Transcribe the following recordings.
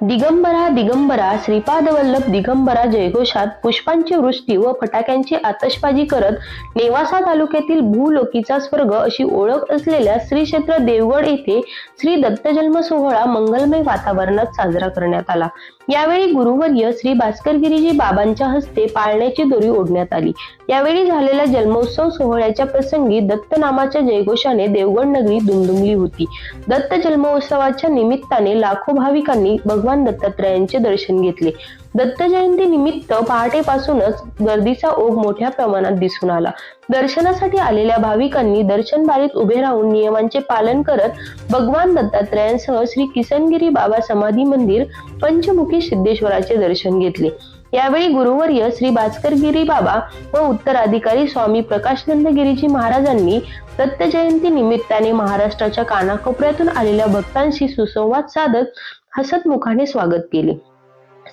दिगंबरा दिगंबरा श्रीपाद वल्लभ दिगंबरा जयघोषात पुष्पांची वृष्टी व फटाक्यांची आतषबाजी करत नेवासा तालुक्यातील भूलोकीचा स्वर्ग अशी ओळख असलेल्या श्री क्षेत्र देवगड येथे श्री दत्तजन्म सोहळा मंगलमय वातावरणात साजरा करण्यात आला. यावेळी गुरुवर्य श्री भास्करगिरीजी बाबांच्या हस्ते पाळण्याची दोरी ओढण्यात आली. यावेळी झालेल्या जन्मोत्सव सोहळ्याच्या प्रसंगी दत्त नामाच्या जयघोषाने देवगड नगरी दुमदुमली होती. दत्त जन्मोत्सवाच्या निमित्ताने लाखो भाविकांनी भगवान दत्तात्रयांचे दर्शन घेतले. दत्त जयंती निमित्त पहाटेपासूनच गर्दीचा ओघ मोठ्या प्रमाणात दिसून आला. दर्शनासाठी आलेल्या भाविकांनी दर्शन बारीत उभे राहून नियमांचे पालन करत भगवान दत्तात्रयांसह श्री किसनगिरी बाबा समाधी मंदिर पंचमुखी सिद्धेश्वराचे दर्शन घेतले. यावेळी गुरुवर्य श्री भास्करगिरी बाबा व उत्तराधिकारी स्वामी प्रकाशनंद गिरीजी महाराजांनी दत्त जयंती निमित्ताने महाराष्ट्राच्या कानाकोपऱ्यातून आलेल्या भक्तांशी सुसंवाद साधत हसतमुखाने स्वागत केले.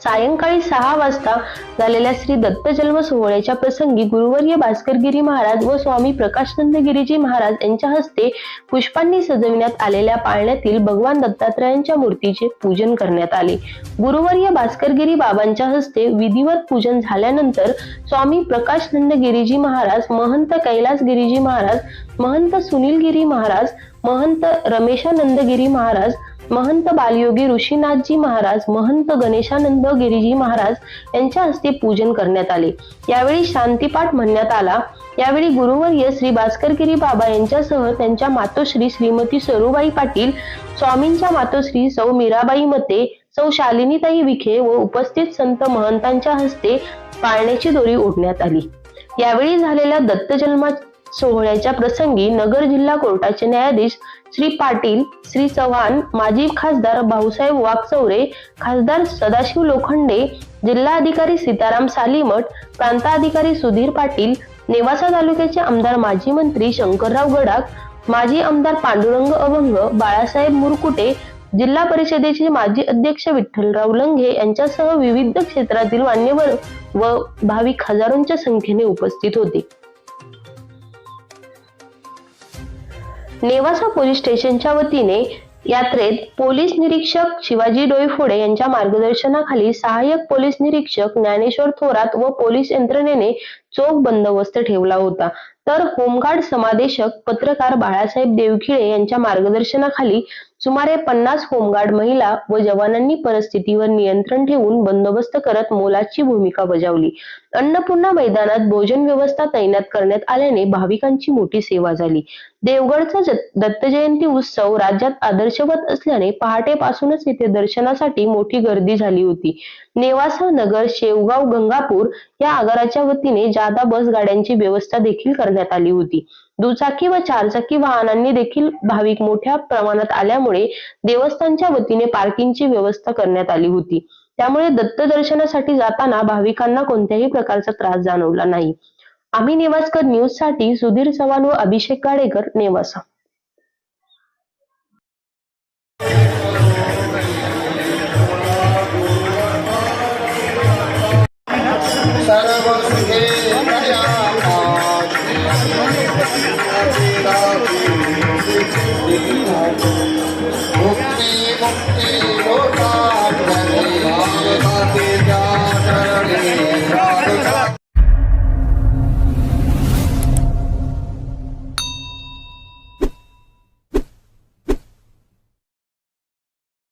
सायंकाळी सहा वाजता झालेल्या श्री दत्त जन्म सोहळ्याच्या प्रसंगी गुरुवर्य भास्करगिरी महाराज व स्वामी प्रकाशनंद गिरीजी महाराज यांच्या हस्ते पुष्पांनी सजविण्यात आलेल्या पाळण्यातील भगवान दत्तात्रयांच्या मूर्तीचे पूजन करण्यात आले. गुरुवर्य भास्करगिरी बाबांच्या हस्ते विधिवत पूजन झाल्यानंतर स्वामी प्रकाशनंद गिरीजी महाराज महंत कैलास गिरीजी महाराज महंत सुनील गिरी महाराज महंत रमेशानंद गिरी महाराज महंत बालयोगी ऋषीनाथजी महाराज महंत गणेशानंद गिरीजी महाराज यांच्या हस्ते पूजन करण्यात आले. यावेळी शांतीपाठ म्हणण्यात आला. यावेळी गुरुवर्य श्री भास्करगिरी बाबा यांच्यासह त्यांच्या मातोश्री श्रीमती सरुबाई पाटील स्वामींच्या मातोश्री सौ मीराबाई मते सौ शालिनीताई विखे व उपस्थित संत महंतांच्या हस्ते पाळण्याची दोरी ओढण्यात आली. यावेळी झालेल्या दत्त जन्मा सोहळ्याच्या प्रसंगी नगर जिल्हा कोर्टाचे न्यायाधीश श्री पाटील श्री चव्हाण माजी खासदार भाऊसाहेब वाकचौरे खासदार सदाशिव लोखंडे जिल्हाधिकारी सीताराम सालीमठ प्रांताधिकारी सुधीर पाटील नेवासा तालुक्याचे आमदार माजी मंत्री शंकरराव गडाख माजी आमदार पांडुरंग अभंग बाळासाहेब मुरकुटे जिल्हा परिषदेचे माजी अध्यक्ष विठ्ठलराव लंघे यांच्यासह विविध क्षेत्रातील मान्यवर व भाविक हजारोंच्या संख्येने उपस्थित होते. नेवासा पोलीस स्टेशनच्या वतीने यात्रेत पोलीस निरीक्षक शिवाजी डोईफोडे यांच्या मार्गदर्शनाखाली सहाय्यक पोलीस निरीक्षक ज्ञानेश्वर थोरात व पोलीस यंत्रणेने चोख बंदोबस्त ठेवला होता. तर होमगार्ड समादेशक पत्रकार बाळासाहेब देवखिळे यांच्या मार्गदर्शनाखाली सुमारे पन्नास होमगार्ड महिला व जवानांनी परिस्थितीवर नियंत्रण ठेवून बंदोबस्त करत मोलाची भूमिका बजावली. अन्नपूर्णा मैदानात भोजन व्यवस्था तैनात करण्यात आल्याने भाविकांची मोठी सेवा झाली. देवगडचा दत्त जयंती उत्सव राज्यात आदर्शवत असल्याने पहाटेपासूनच येथे दर्शनासाठी मोठी गर्दी झाली होती. नेवासा नगर शेवगाव गंगापूर या आगाराच्या वतीने जादा बस गाड्यांची व्यवस्था देखील करण्यात आली होती. दुचाकी व चारचाकी वाहनांनी देखील भाविक मोठ्या प्रमाणात आल्यामुळे देवस्थानच्या वतीने पार्किंगची व्यवस्था करण्यात आली होती. त्यामुळे दत्त दर्शनासाठी जाताना भाविकांना कोणत्याही प्रकारचा त्रास जाणवला नाही. आम्ही नेवासकर न्यूजसाठी सुधीर चव्हाण व अभिषेक गाडेकर नेवासा. मुक्ती मुक्ती.